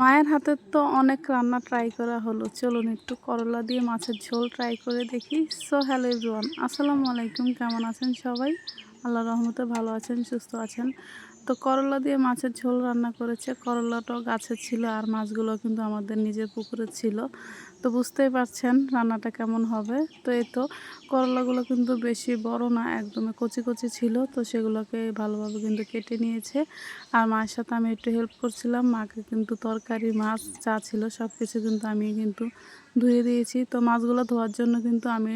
মায়ের হাতের তো অনেক রান্না ট্রাই করা হলো। চলুন একটু করলা দিয়ে মাছের ঝোল ট্রাই করে দেখি। সো হ্যালো এভরিওয়ান আসসালামু আলাইকুম, কেমন আছেন সবাই? আল্লাহ রহমতে ভালো আছেন, সুস্থ আছেন। তো করলা দিয়ে মাছের ঝোল রান্না করেছে। করলাটাও গাছে ছিল আর মাছগুলো কিন্তু আমাদের নিজের পুকুরে ছিল। তো বুঝতেই পারছেন রান্নাটা কেমন হবে। তো এই তো করলাগুলো কিন্তু বেশি বড় না, একদমই কচি কচি ছিল। তো সেগুলোকে ভালোভাবে কিন্তু কেটে নিয়েছে। আর মায়ের সাথে আমি একটু হেল্প করছিলাম। মাকে কিন্তু তরকারি, মাছ যা ছিল সব কিছু কিন্তু আমি কিন্তু ধুয়ে দিয়েছি। তো মাছগুলো ধোয়ার জন্য কিন্তু আমি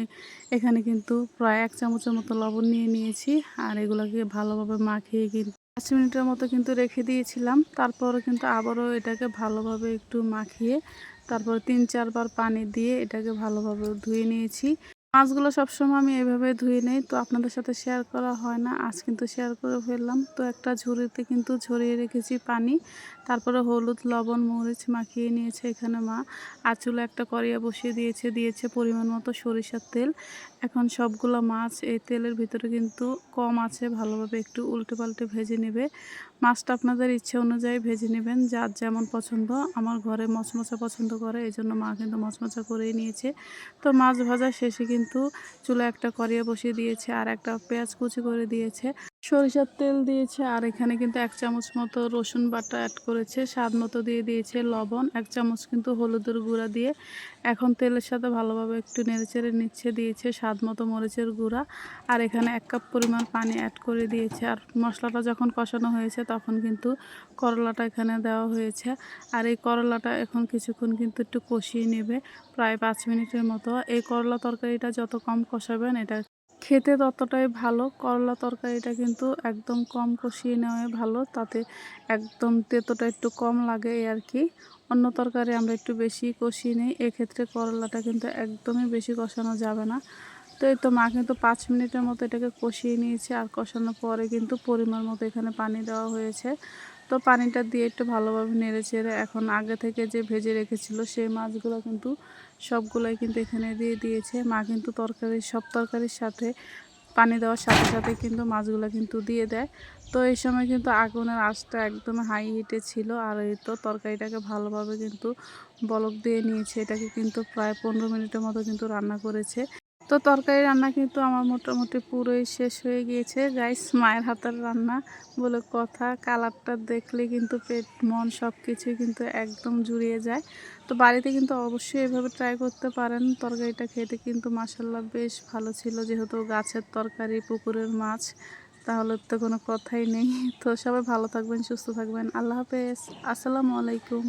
এখানে কিন্তু প্রায় এক চামচের মতো লবণ নিয়ে নিয়েছি। আর এগুলোকে ভালোভাবে মাখিয়ে কিন্তু পাঁচ মিনিটের মতো কিন্তু রেখে দিয়েছিলাম। তারপরও কিন্তু আবারও এটাকে ভালোভাবে একটু মাখিয়ে তারপর তিন চারবার পানি দিয়ে এটাকে ভালোভাবে ধুয়ে নিয়েছি। মাছগুলো সবসময় আমি এভাবে ধুয়ে নেই, তো আপনাদের সাথে শেয়ার করা হয় না। আজ কিন্তু শেয়ার করে ফেললাম। তো একটা ঝুড়িতে কিন্তু ঝরিয়ে রেখেছি পানি, তারপরে হলুদ, লবণ, মরিচ মাখিয়ে নিয়েছে এখানে মা। আর চুলে একটা করিয়া বসিয়ে দিয়েছে দিয়েছে পরিমাণ মতো সরিষার তেল। এখন সবগুলো মাছ এই তেলের ভিতরে কিন্তু কম আছে, ভালোভাবে একটু উল্টে পাল্টে ভেজে নেবে। মাছটা আপনাদের ইচ্ছে অনুযায়ী ভেজে নেবেন, যার যেমন পছন্দ। আমার ঘরে মচমচা পছন্দ করে এই জন্য মা কিন্তু মচমচা করেই নিয়েছে। তো মাছ ভাজা শেষে কিন্তু চুলা একটা করিয়ে বসিয়ে দিয়েছে আর একটা পেঁয়াজ কুচি করে দিয়েছে। সরিষার তেল দিয়েছে আর এখানে কিন্তু এক চামচ মতো রসুন বাটা অ্যাড করেছে। স্বাদ মতো দিয়ে দিয়েছে লবণ, এক চামচ কিন্তু হলুদের গুঁড়া দিয়ে। এখন তেলের সাথে ভালোভাবে একটু নেড়েচেড়ে নিচ্ছে, দিয়েছে স্বাদ মতো মরিচের গুঁড়া। আর এখানে এক কাপ পরিমাণ পানি অ্যাড করে দিয়েছে। আর মশলাটা যখন কষানো হয়েছে তখন কিন্তু করলাটা এখানে দেওয়া হয়েছে। আর এই করলাটা এখন কিছুক্ষণ কিন্তু একটু কষিয়ে নেবে, প্রায় পাঁচ মিনিটের মতো। এই করলা তরকারিটা যত কম কষাবেন, এটা খেতে ততটাই ভালো। করলা তরকারিটা কিন্তু একদম কম কষিয়ে নেওয়াই ভালো, তাতে একদম তেতোটা একটু কম লাগে আর কি। অন্য তরকারি আমরা একটু বেশি কষিয়ে নিই, এক্ষেত্রে করলাটা কিন্তু একদমই বেশি কষানো যাবে না। তো এই তো মা কিন্তু পাঁচ মিনিটের মতো এটাকে কষিয়ে নিয়েছে, আর কষানোর পরে কিন্তু পরিমাণ মতো এখানে পানি দেওয়া হয়েছে। তো পানিটা দিয়ে একটু ভালোভাবে নেড়ে চেড়ে এখন আগে থেকে যে ভেজে রেখেছিল সেই মাছগুলো কিন্তু সবগুলোই কিন্তু এখানে দিয়ে দিয়েছে। মা কিন্তু তরকারি সব তরকারির সাথে, পানি দেওয়ার সাথে সাথে কিন্তু মাছগুলো কিন্তু দিয়ে দেয়। তো এই সময় কিন্তু আগুনের আঁচটা একদম হাই হিটে ছিল আর এই তো তরকারিটাকে ভালোভাবে কিন্তু বলক দিয়ে নিয়েছে। এটাকে কিন্তু প্রায় পনেরো মিনিটের মতো কিন্তু রান্না করেছে। তো তরকারি রান্না কিন্তু আমার মোটামুটি পুরোই শেষ হয়ে গিয়েছে। গাইস মায়ের হাতের রান্না বলে কথা। কালারটা দেখলে কিন্তু পেট, মন সব কিছুই কিন্তু একদম জুড়িয়ে যায়। তো বাড়িতে কিন্তু অবশ্যই এভাবে ট্রাই করতে পারেন। তরকারিটা খেতে কিন্তু মাসাল্লাহ বেশ ভালো ছিল। যেহেতু গাছের তরকারি, পুকুরের মাছ, তাহলে তো কোনো কথাই নেই। তো সবাই ভালো থাকবেন, সুস্থ থাকবেন। আল্লাহ হাফেজ। আসসালামু আলাইকুম।